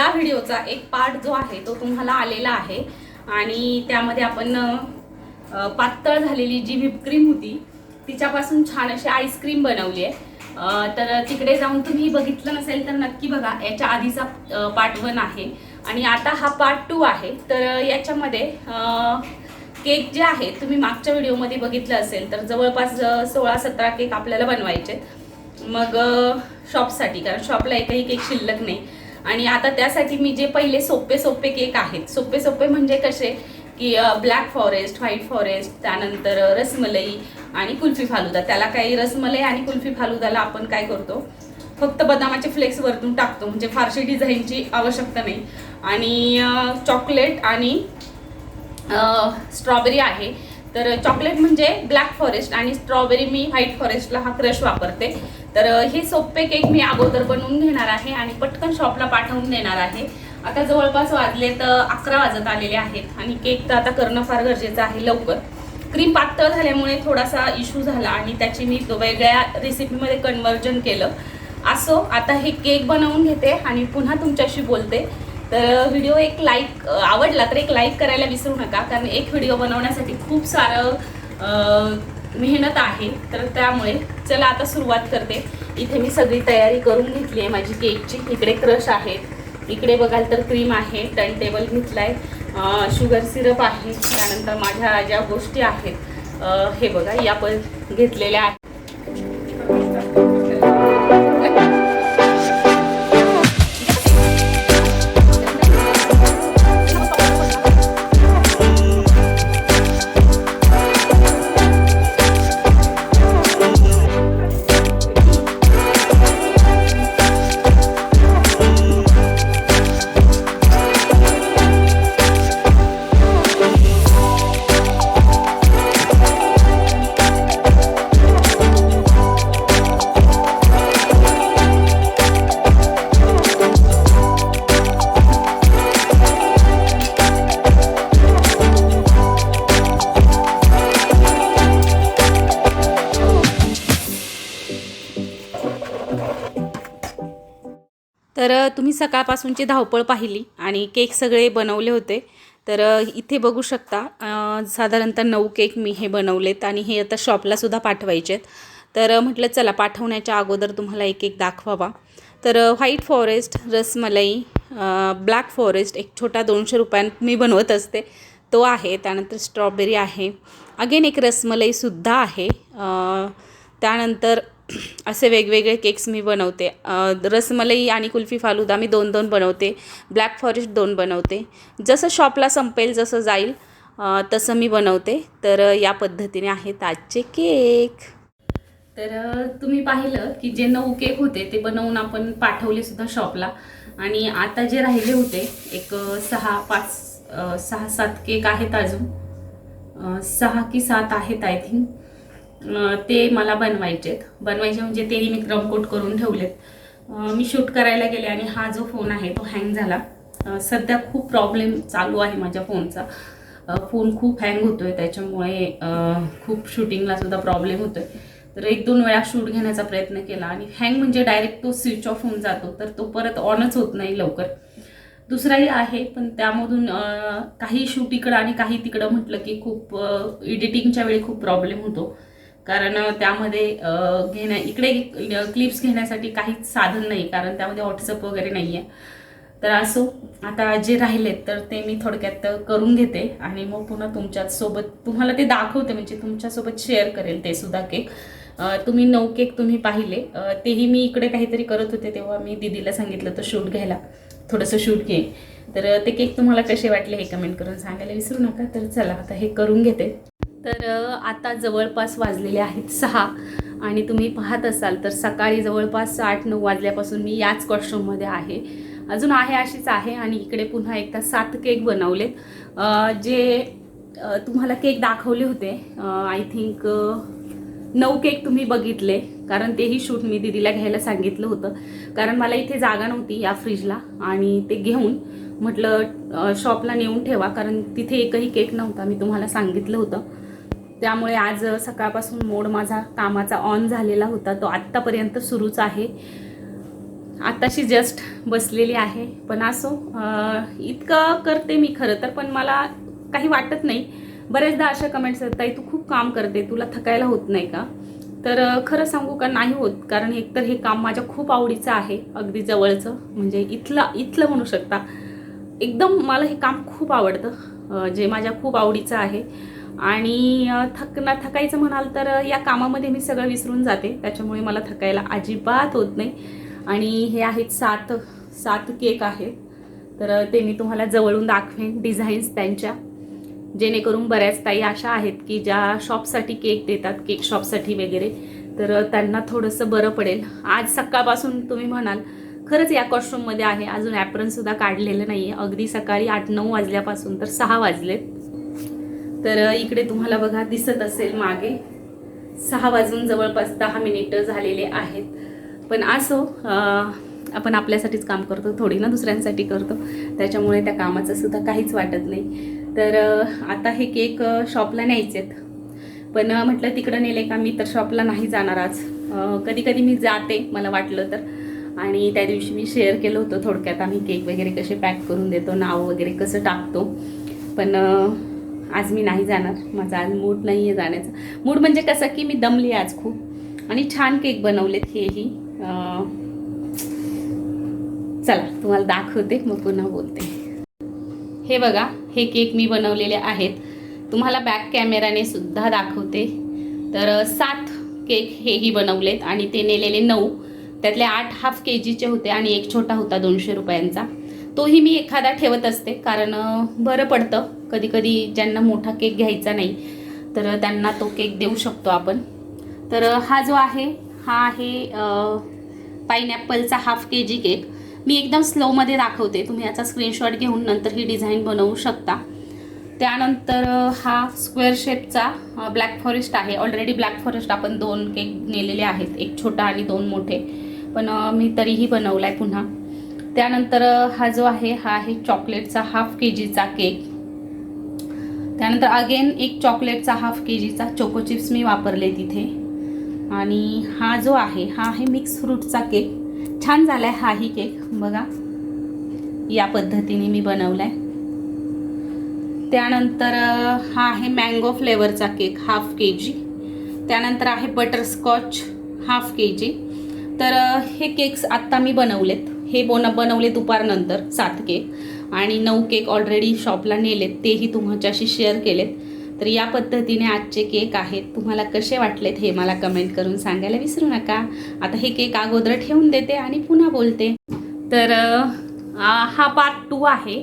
या व्हिडिओचा एक पार्ट जो आहे तो तुम्हाला आलेला आहे. आणि त्यामध्ये आपण पातळ झालेली जी व्हिपक्रीम होती तिच्यापासून छान अशी आईस्क्रीम बनवली आहे. तर तिकडे जाऊन तुम्ही बघितलं नसेल तर नक्की बघा याच्या आधीचा पार्ट वन आहे. आणि आता हा पार्ट टू आहे. तर याच्यामध्ये केक जे आहे तुम्ही मागच्या व्हिडिओमध्ये बघितलं असेल तर जवळपास सोळा सतरा केक आपल्याला बनवायचे आहेत. मग शॉपसाठी कारण शॉपला एकही केक शिल्लक नाही. आणि आता त्यासाठी मी जे पहिले सोपे सोपे केक आहेत सोपे सोपे म्हणजे कसे की ब्लॅक फॉरेस्ट व्हाईट फॉरेस्ट त्यानंतर रसमलई आणि कुल्फी फालुदा. त्याला काही रसमलई आणि कुल्फी फालुदाला आपण काय करतो? फक्त बदामाचे फ्लेक्स वरतून टाकतो म्हणजे फारशी डिझाईनची आवश्यकता नाही. आणि चॉकलेट आणि स्ट्रॉबेरी आहे. तर चॉकलेट म्हणजे ब्लॅक फॉरेस्ट आणि स्ट्रॉबेरी मी व्हाईट फॉरेस्टला हा क्रश वापरते. तर हे सोपे केक मी अगोदर बनवून घेणार आहे आणि पटकन शॉपला पाठवून देणार आहे. आता जवळपास वाजले तर अकरा वाजत आलेले आहेत आणि केक तर आता करणं फार गरजेचं आहे लवकर. क्रीम पातळ झाल्यामुळे थोडासा इश्यू झाला आणि त्याची मी वेगळ्या रेसिपीमध्ये कन्वर्जन केलं. असो आता हे केक बनवून घेते आणि पुन्हा तुमच्याशी बोलते. तर व्हिडिओ एक लाईक आवडला तर एक लाईक करायला विसरू नका कारण एक व्हिडिओ बनवण्यासाठी खूप सारं मेहनत आहे. तर त्यामुळे चला आता सुरुवात करते. इथे मी सगळी तयारी करून घेतली आहे. माझी केकची इकडे क्रश आहे. इकडे बघाल तर क्रीम आहे टर्न टेबल आहे शुगर सिरप आहे त्यानंतर माझ्या ज्या गोष्टी आहेत हे बघा या पण घेतलेल्या आहेत. तुम्ही सकाळपासूनची धावपळ पाहिली आणि केक सगळे बनवले होते. तर इथे बघू शकता साधारणतः नऊ केक मी हे बनवलेत आणि हे आता शॉपलासुद्धा पाठवायचे आहेत. तर म्हटलं चला पाठवण्याच्या अगोदर तुम्हाला एक एक दाखवावा. तर white forest rasmalai black forest एक छोटा दोनशे रुपयांत मी बनवत असते. तो आहे त्यानंतर स्ट्रॉबेरी आहे. अगेन एक रसमलाईसुद्धा आहे. त्यानंतर असे वेगवेगळे केक्स मी बनवते. रसमलई आणि कुल्फी फालुदा मी दोन दोन बनवते. ब्लॅक फॉरेस्ट दोन बनवते. जसं शॉपला संपेल जसं जाईल तसं मी बनवते. तर या पद्धतीने आहेत आजचे केक. तर तुम्ही पाहिलं की जे नऊ केक होते ते बनवून आपण पाठवले सुद्धा शॉपला. आणि आता जे राहिले होते एक सहा पाच सहा सात केक आहेत अजून. सहा की सात आहेत आय थिंक. ते मला बनवायचेत. बनवायचे म्हणजे तेही मी क्रमकोट करून ठेवलेत. मी शूट करायला गेले आणि हा जो फोन आहे तो हँग झाला. सध्या खूप प्रॉब्लेम चालू आहे माझ्या फोनचा. फोन खूप हँग होतो आहे त्याच्यामुळे खूप शूटिंगला सुद्धा प्रॉब्लेम आहे तर एक दोन वेळा शूट घेण्याचा प्रयत्न केला आणि हँग म्हणजे डायरेक्ट तो स्विच ऑफ होऊन जातो. तर तो परत ऑनच होत नाही लवकर. दुसराही आहे पण त्यामधून काही शूट इकडं आणि काही तिकडं म्हटलं की खूप एडिटिंगच्या वेळी खूप प्रॉब्लेम होतो. कारण त्यामध्ये घेण्या इकडे क्लिप्स घेण्यासाठी काहीच साधन नाही कारण त्यामध्ये व्हॉट्सअप वगैरे नाही आहे तर असो आता जे राहिलेत तर ते मी थोडक्यात करून घेते आणि मग पुन्हा तुमच्याच सोबत तुम्हाला ते दाखवते म्हणजे तुमच्यासोबत शेअर करेल ते सुद्धा केक. तुम्ही नऊ केक तुम्ही पाहिले तेही मी इकडे काहीतरी करत होते तेव्हा मी दिदीला सांगितलं तर शूट घ्यायला थोडंसं शूट घे. तर ते केक तुम्हाला कसे वाटले हे कमेंट करून सांगायला विसरू नका तर चला आता हे करून घेते. तर आता जवळपास वाजलेले आहेत सहा आणि तुम्ही पाहत असाल तर सकाळी जवळपास आठ नऊ वाजल्यापासून मी याच कॉस्ट्यूममध्ये आहे. अजून आहे अशीच आहे आणि इकडे पुन्हा एकदा सात केक बनवलेत. जे तुम्हाला केक दाखवले होते आय थिंक नऊ केक तुम्ही बघितले कारण तेही शूट मी दिदीला घ्यायला सांगितलं होतं. कारण मला इथे जागा नव्हती या फ्रीजला आणि ते घेऊन म्हटलं शॉपला नेऊन ठेवा कारण तिथे एकही केक नव्हता मी तुम्हाला सांगितलं होतं. त्यामुळे आज सकाळपासून मोड माझा कामाचा ऑन झालेला होता. तो आत्तापर्यंत सुरूच आहे. आत्ताशी जस्ट बसलेली आहे. पण असो इतकं करते मी खरं तर पण मला काही वाटत नाही. बरेचदा अशा कमेंट्स येतात ताई तू खूप काम करते तुला थकायला होत नाही का? तर खरं सांगू का नाही होत. कारण एकतर हे काम माझ्या खूप आवडीचं आहे अगदी जवळचं. म्हणजे इथलं इथलं म्हणू शकता. एकदम मला हे काम खूप आवडतं. जे माझ्या खूप आवडीचं आहे. आणि अं, थकना थकायचं म्हणाल तर या कामामध्ये मी सगळं विसरून जाते. त्याच्यामुळे मला थकायला अजिबात होत नाही. आणि हे आहेत सात सात केक आहेत. तर ते मी तुम्हाला जवळून दाखवेन डिझाईन्स त्यांच्या. जेणेकरून बऱ्याच ताई अशा आहेत की ज्या शॉपसाठी केक देतात केक शॉपसाठी वगैरे. तर त्यांना थोडंसं बरं पडेल. आज सकाळपासून तुम्ही म्हणाल खरंच या कॉस्ट्यूममध्ये आहे. अजून ॲप्रनसुद्धा काढलेलं नाही आहे अगदी सकाळी आठ नऊ वाजल्यापासून तर सहा वाजलेत. तर इकडे तुम्हाला बघा दिसत असेल मागे. सहा वाजून जवळपास दहा मिनिटं झालेले आहेत. पण असो आपण आपल्यासाठीच काम करतो थोडी ना दुसऱ्यांसाठी करतो. त्याच्यामुळे त्या कामाचं सुद्धा काहीच वाटत नाही. तर आता हे केक शॉपला शॉपला आहेत. पण म्हटलं तिकडं नेले का मी तर शॉपला नाही जाणार आज. कधी कधी मी जाते मला वाटलं तर. आणि त्या दिवशी मी शेअर केलं होतं थोडक्यात आम्ही केक वगैरे कसे पॅक करून देतो नाव वगैरे कसं टाकतो. पण आज मी नाही जाणार. माझा आज मूड नाही आहे जाण्याचा. मूड म्हणजे कसं की मी दमली आज खूप. आणि छान केक बनवलेत हेही. चला तुम्हाला दाखवते मग पुन्हा बोलते. हे बघा हे केक मी बनवलेले आहेत. तुम्हाला बॅक कॅमेराने सुद्धा दाखवते. तर सात केक हेही बनवलेत आणि ते नेलेले नऊ. त्यातले आठ हाफ के जीचे होते आणि एक छोटा होता दोनशे रुपयांचा. तोही मी एखादा ठेवत असते कारण बरं पडतं. कधी कधी ज्यांना मोठा केक घ्यायचा नाही तर त्यांना तो केक देऊ शकतो आपण. तर हा जो आहे हा आहे पाईनॅपलचा हाफ के जी केक. मी एकदम स्लोमध्ये दाखवते. तुम्ही याचा स्क्रीनशॉट घेऊन नंतर ही डिझाईन बनवू शकता. त्यानंतर हा स्क्वेअर शेपचा ब्लॅक फॉरेस्ट आहे. ऑलरेडी ब्लॅक फॉरेस्ट आपण दोन केक नेलेले आहेत. एक छोटा आणि दोन मोठे. पण मी तरीही बनवला आहे पुन्हा. त्यानंतर हा जो आहे हा आहे चॉकलेटचा हाफ के जीचा केक. त्यानंतर अगेन एक चॉकलेटचा हाफ के जीचा चोको चिप्स मी वापरले तिथे. आणि हा जो आहे हा आहे मिक्स फ्रूटचा केक छान झाला आहे हाही केक बघा. या पद्धतीने मी बनवला आहे त्यानंतर हा आहे मँगो फ्लेवरचा केक हाफ के जी त्यानंतर आहे बटरस्कॉच हाफ के जी तर हे केक्स आत्ता मी बनवलेत. हे बोन बनवले दुपारनंतर सात केक आणि नऊ केक ऑलरेडी शॉपला नेलेत तेही तुमच्याशी शेअर केलेत. तर या पद्धतीने आजचे केक आहेत. तुम्हाला कसे वाटलेत हे मला कमेंट करून सांगायला विसरू नका. आता हे केक अगोदर ठेवून देते आणि पुन्हा बोलते. तर हा पार्ट टू आहे.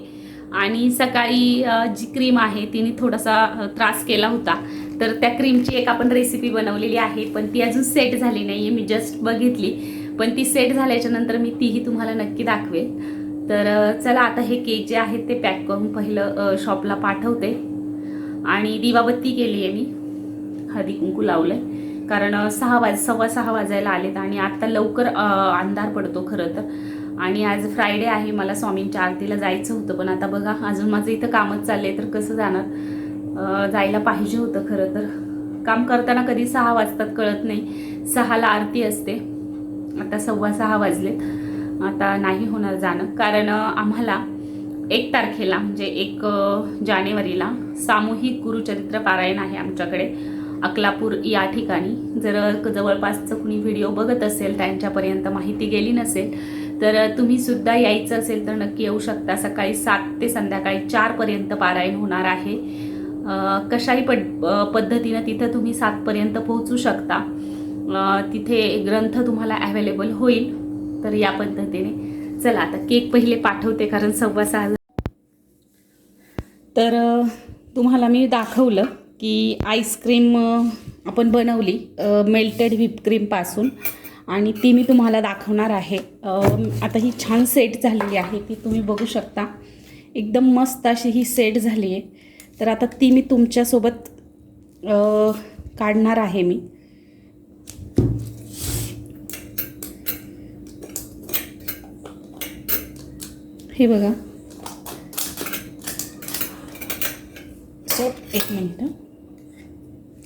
आणि सकाळी जी क्रीम आहे तिने थोडासा त्रास केला होता. तर त्या क्रीमची एक आपण रेसिपी बनवलेली आहे पण ती अजून सेट झाली नाही आहे मी जस्ट बघितली. पण ती सेट झाल्याच्यानंतर मी तीही तुम्हाला नक्की दाखवेल. तर चला आता हे केक जे आहेत ते पॅक करून पहिलं शॉपला पाठवते. आणि दिवाबत्ती केली आहे मी. हळदी कुंकू लावलं आहे कारण सहा वाज सव्वा सहा वाजायला आलेत आणि आत्ता लवकर अंधार पडतो खरं तर. आणि आज फ्रायडे आहे मला स्वामींच्या आरतीला जायचं होतं पण आता बघा अजून माझं इथं कामच चाललंय तर कसं जाणार? जायला पाहिजे होतं खरं तर. काम करताना कधी सहा वाजतात कळत नाही. सहाला आरती असते. आता सव्वा सहा वाजलेत. आता नाही होणार जाणं. कारण आम्हाला एक तारखेला म्हणजे एक जानेवारीला सामूहिक गुरुचरित्र पारायण आहे आमच्याकडे. अकलापूर या ठिकाणी. जर जवळपासचं कुणी व्हिडिओ बघत असेल त्यांच्यापर्यंत माहिती गेली नसेल तर तुम्ही सुद्धा यायचं असेल तर नक्की येऊ शकता. सकाळी सात ते संध्याकाळी चारपर्यंत पारायण होणार आहे. कशाही पड पद्धतीनं तिथं तुम्ही सातपर्यंत पोहोचू शकता. तिथे ग्रंथ तुम्हाला अवेलेबल होईल. तर या पद्धतीने. चला आता केक पहिले पाठवते कारण सव्वा सहा तर तुम्हाला मी दाखवलं की आईस्क्रीम आपण बनवली मेल्टेड व्हिपक्रीमपासून आणि ती मी तुम्हाला दाखवणार आहे. आता ही छान सेट झालेली आहे ती तुम्ही बघू शकता. एकदम मस्त अशी ही सेट झाली आहे तर आता ती मी तुमच्यासोबत काढणार आहे मी. हे बघा. सो एक मिनटं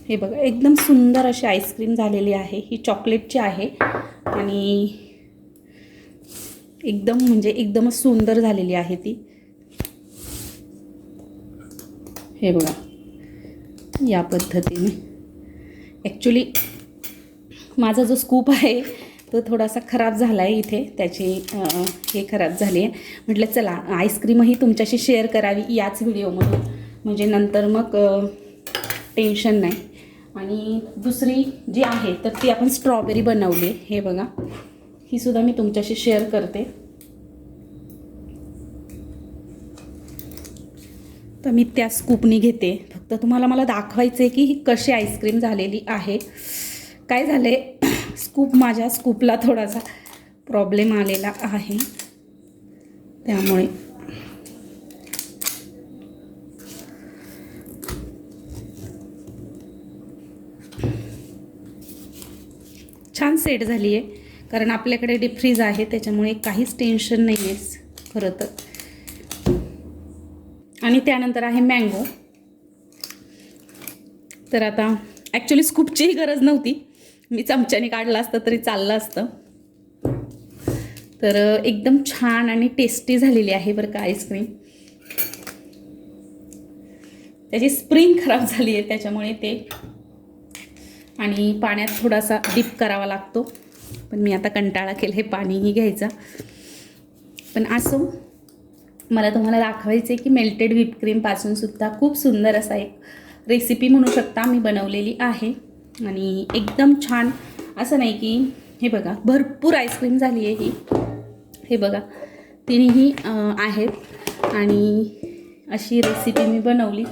हे. बघा एकदम सुंदर अशी आईस्क्रीम झालेली आहे. ही चॉकलेटची आहे आणि एकदम म्हणजे एकदमच सुंदर झालेली आहे ती. हे बघा या पद्धतीने. ॲक्च्युली माझा जो स्कूप आहे तो थोडासा खराब झाला आहे इथे. त्याची हे खराब झाली आहे म्हटलं चला आईस्क्रीमही तुमच्याशी शेअर करावी याच व्हिडिओमधून. म्हणजे नंतर मग टेन्शन नाही. आणि दुसरी जी आहे तर ती आपण स्ट्रॉबेरी बनवली हे बघा. ही सुद्धा मी तुमच्याशी शेअर करते. तर मी त्या स्कूपनी घेते. फक्त तुम्हाला मला दाखवायचं आहे की ही कशी आईस्क्रीम झालेली आहे. काय झालं आहे स्कूप माझ्या स्कूपला थोडासा प्रॉब्लेम आलेला आहे. त्यामुळे छान सेट झाली आहे कारण आपल्याकडे डीप फ्रीज आहे त्याच्यामुळे काहीच टेन्शन नाही आहे खरं तर. आणि त्यानंतर आहे मँगो तर आता ॲक्च्युली स्कूपचीही गरज नव्हती. मी चमच्याने काढलं असतं तरी चाललं असतं. तर एकदम छान आणि टेस्टी झालेली आहे बरं का आईस्क्रीम त्याची स्प्रिंग खराब झाली आहे त्याच्यामुळे ते. आणि पाण्यात थोडासा डिप करावा लागतो. पण मी आता कंटाळा केला हे पाणीही घ्यायचा. पण असो मला तुम्हाला दाखवायचं आहे की मेल्टेड व्हिपक्रीमपासूनसुद्धा खूप सुंदर असा एक रेसिपी म्हणू शकता मी बनवलेली आहे. आणि एकदम छान. असं नाही की हे बघा भरपूर आईस्क्रीम झाली आहे ही. हे बघा तिन्ही आहेत. आणि अशी रेसिपी मी बनवली.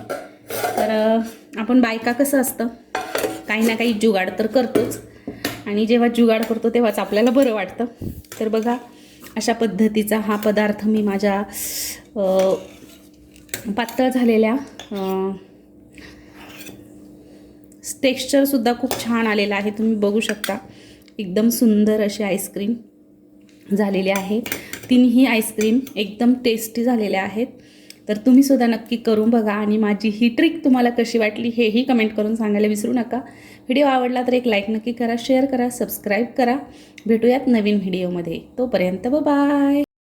तर आपण बायका कसं असतं काही ना काही जुगाड तर करतोच. आणि जेव्हा जुगाड करतो तेव्हाच आपल्याला बरं वाटतं. तर बघा अशा पद्धतीचा हा पदार्थ मी माझ्या पातळ झालेल्या टेक्स्चरसुद्धा खूप छान आलेलं आहे. तुम्ही बघू शकता. एकदम सुंदर अशी आईस्क्रीम झालेली आहे. तिन्ही आईस्क्रीम एकदम टेस्टी झालेल्या आहेत. तर तुम्ही सुद्धा नक्की करून बघा आणि माझी ही ट्रिक तुम्हाला कशी वाटली हेही कमेंट करून सांगायला विसरू नका. व्हिडिओ आवडला तर एक लाईक नक्की करा शेअर करा सबस्क्राईब करा. भेटूयात नवीन व्हिडिओमध्ये तोपर्यंत बाय